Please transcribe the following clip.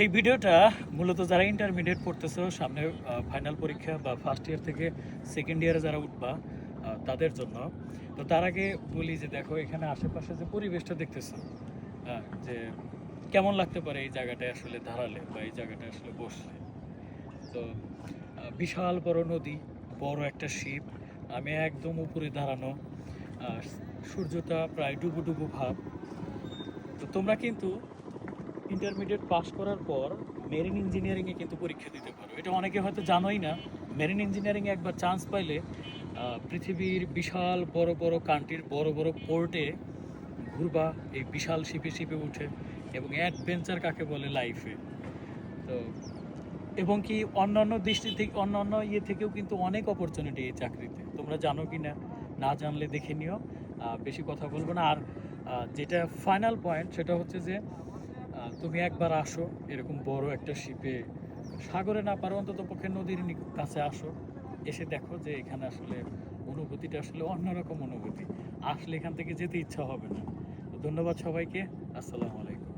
এই ভিডিওটা মূলত যারা ইন্টারমিডিয়েট পড়তেছো, সামনে ফাইনাল পরীক্ষা বা ফার্স্ট ইয়ার থেকে সেকেন্ড ইয়ারে যারা উঠবা তাদের জন্য। তো তার আগে বলি যে, দেখো, এখানে আশেপাশে যে পরিবেশটা দেখতেছো যে কেমন লাগতে পারে এই জায়গাটায় আসলে দাঁড়ালে বা এই জায়গাটায় আসলে বসলে। তো বিশাল বড় নদী, বড় একটা শিপ আমি একদম উপরে দাঁড়ানো সূর্যটা প্রায় ডুবু ডুবু ভাব। তো তোমরা কিন্তু ইন্টারমিডিয়েট পাস করার পর মেরিন ইঞ্জিনিয়ারিংয়ে কিন্তু পরীক্ষা দিতে পারো। এটা অনেকে হয়তো জানোই না মেরিন ইঞ্জিনিয়ারিংয়ে একবার চান্স পাইলে পৃথিবীর বিশাল বড় বড় কান্ট্রির বড় বড় পোর্টে ঘুরবা, এই বিশাল শিপে শিপে উঠে এবং অ্যাডভেঞ্চার কাকে বলে লাইফে তো, এবং কি অন্যান্য দৃষ্টি থেকে অন্যান্য ইয়ে থেকেও কিন্তু অনেক অপরচুনিটি এই চাকরিতে। তোমরা জানো কি না না জানলে দেখে নিও। বেশি কথা বলব না। আর যেটা ফাইনাল পয়েন্ট সেটা হচ্ছে যে তুমি একবার আসো, এরকম বড় একটা শিপে, সাগরে না পারো, অন্তত পক্ষে নদীর কাছে আসো। এসে দেখো যে এখানে আসলে অনুভূতিটা আসলে অন্যরকম অনুভূতি। আসলে এখান থেকে যেতে ইচ্ছা হবে না। ধন্যবাদ সবাইকে। আসসালামু আলাইকুম।